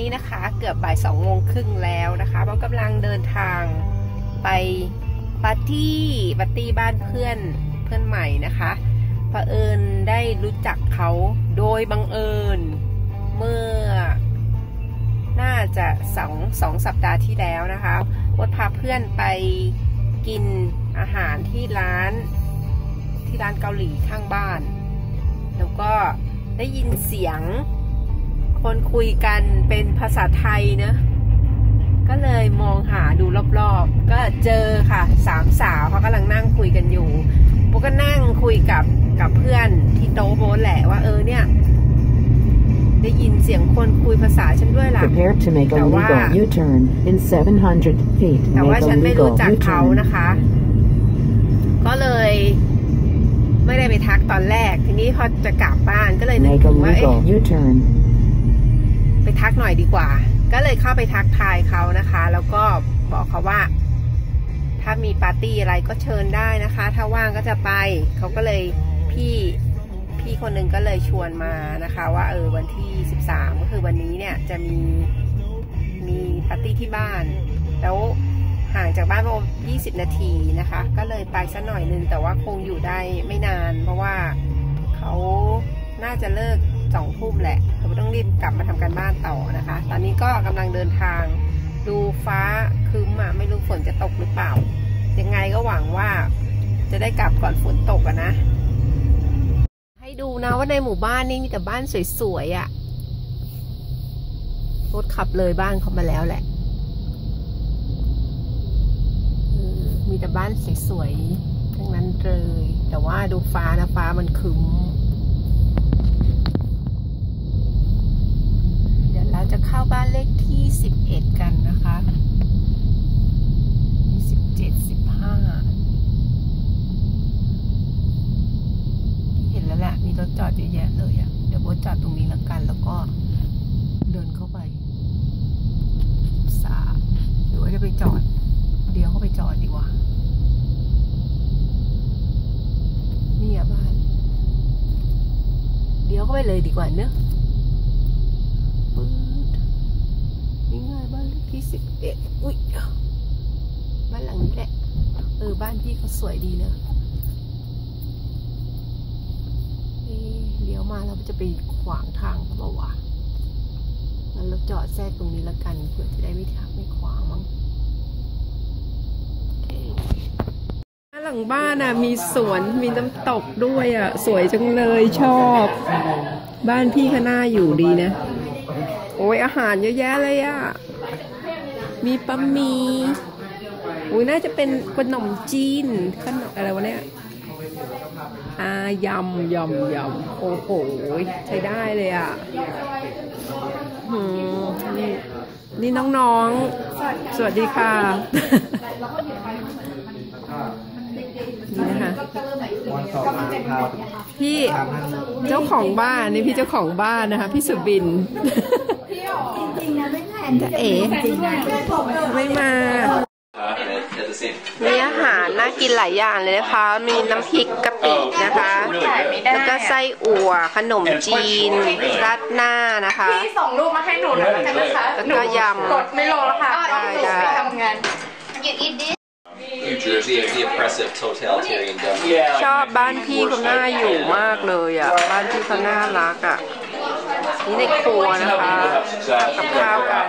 นี้นะคะ เกือบบ่ายสองโมงครึ่งแล้วนะคะเรากำลังเดินทางไปปาร์ตี้ปาร์ตี้บ้านเพื่อนเพื่อนใหม่นะคะเผอิญได้รู้จักเขาโดยบังเอิญ เมื่อ น่าจะสองสองสัปดาห์ที่แล้วนะคะวดพาเพื่อนไปกินอาหารที่ร้าน ที่ร้านเกาหลีข้างบ้าน แล้วก็ได้ยินเสียง คนคุยกันเป็นภาษาไทยเนะก็เลยมองหาดูรอบๆ ก็เจอค่ะสามสาวเขากำลังนั่งคุยกันอยู่โบก็นั่งคุยกับกับเพื่อนที่โต๊ะโบแหละว่าเออเนี่ย ได้ยินเสียงคนคุยภาษาฉันด้วยล่ะ Prepare to make a แต่ว่า legal U-turn in 700 feet. แต่ว่า Make ฉั a นไม่ legal รู้จักเขา U-turn. นะคะ ก็เลยไม่ได้ไปทักตอนแรก ทีนี้พอจะกลับบ้านก็เลยนึก Make a ถึงว่าเอ๊ะ legal U-turn. ไปทักหน่อยดีกว่า ก็เลยเข้าไปทักทายเขานะคะ แล้วก็บอกเขาว่า ถ้ามีปาร์ตี้อะไรก็เชิญได้นะคะ ถ้าว่างก็จะไป เขาก็เลยพี่พี่คนหนึ่งก็เลยชวนมานะคะ ว่าเออวันที่ 13 ก็คือวันนี้เนี่ยจะมีมีปาร์ตี้ที่บ้าน แล้วห่างจากบ้านประมาณ20 นาทีนะคะ ก็เลยไปสักหน่อยนึงแต่ว่าคงอยู่ได้ไม่นาน เพราะว่าเขาน่าจะเลิก สองทุ่มแหละเขาต้องรีบกลับมาทำการบ้านต่อนะคะ ตอนนี้ก็กำลังเดินทาง ดูฟ้าครึ้มอะไม่รู้ฝนจะตกหรือเปล่า ยังไงก็หวังว่าจะได้กลับก่อนฝนตกอะนะ ให้ดูนะว่าในหมู่บ้านนี่มีแต่บ้านสวยๆอะ่ะรถขับเลยบ้านเขามาแล้วแหละมีแต่บ้านสวยๆทั้งนั้นเลย แต่ว่าดูฟ้านะฟ้ามันคึม เดี๋ยวเรา จะเข้าบ้านเลขที่สิบเอ็ดกันนะคะมีสิบเจ็ดสิบห้าเห็นแล้วแหละ มีรถจอดเยอะแยะเลยอะ่ะ เดี๋ยวโบจอดตรงนี้แล้วกัน แล้วก็เดินเข้าไปสามหรือว่าจะไปจอด เดี๋ยวเข้าไปจอดดีกว่านี่อะบ้าน เดี๋ยวเข้าไปเลยดีกว่าเนอะปื๊ดนี่ไงบ้านเลข ที่สิบเอ็ดอุ้ยบ้านหลังนี้แหละ เออ บ้านพี่เขาสวยดีเนอะเลี้ยวมาเราจะไปขวางทางเขาบอกว่างั้นเราจอดแทรกตรงนี้แล้วกันเพื่อจะได้ไม่ทับไม่ขวางมั้งโอเคหลังบ้านอะ มีสวนมีน้ำตกด้วยอะ สวยจังเลยชอบ บ้านพี่ข้างหน้าอยู่ดีนะ โอ้ยอาหารเยอะแยะเลยอะ มีปลาหมีอุ้ยน่าจะเป็นขนมจีนขนมอะไรวะเนี่ยอายำยำยำโอ้โหใช้ได้เลยอะหืมนี่นี่น้องๆ สวัสดีค่ะนี่นะคะพี่เจ้าของบ้านนี่พี่เจ้าของบ้านนะคะ พี่สุบิน จริงๆนะไม่แพนจะเอ๋ไม่มามีอาหารน่ากินหลายอย่างเลยนะคะ มีน้ำพริกกะปินะคะ แล้วก็ไส้อั่ว ขนมจีนราดหน้านะคะ พี่ส่งรูปมาให้หนูแล้วกันนะคะแล้วก็ยำกดไม่ลงแล้วค่ะได้ได้ไปท is the oppressive totalitarian government. ชอบบ้านพี่เขาน่าอยู่มากเลยอะ บ้านพี่เขาน่ารักอะ นี่ในครัวนะคะกับข้าวกัน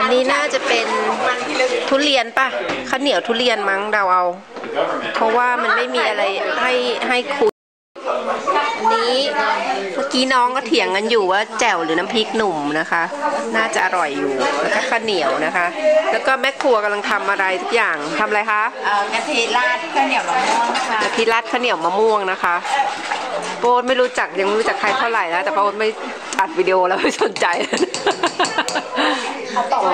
อันนี้น่าจะเป็นทุเรียนปะข้าวเหนียวทุเรียนมั้งเดาเอา เพราะว่ามันไม่มีอะไรให้ให้คุยอั นนี้เมื่อกี้น้องก็เถียงกันอยู่ว่าแจ่วหรือน้ำพริกหนุ่มนะคะ น่าจะอร่อยอยู่แล้วก็ข้าวเหนียวนะคะ แล้วก็แม่ครัวกำลังทำอะไรทุกอย่างทำอะไรคะเอ่อกะทิราดข้าวเหนียวมะม่วงค่ะกะทิรัดข้าวเหนียวมะม่วงนะคะโป๊ตไม่รู้จักยังไม่รู้จักใครเท่าไหร่แล้วแต่โป๊ตไม่อัดวิดีโอแล้วไม่สนใจโอ้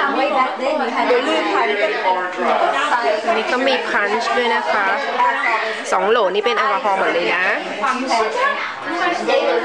ทำไว้แบบนี้ค่ะ เดี๋ยวลืมพันเป็นใส่อันนี้ก็มีพันช์ด้วยนะคะสองโหลนี่เป็นแอลกอฮอล์หมดเลยนะ They were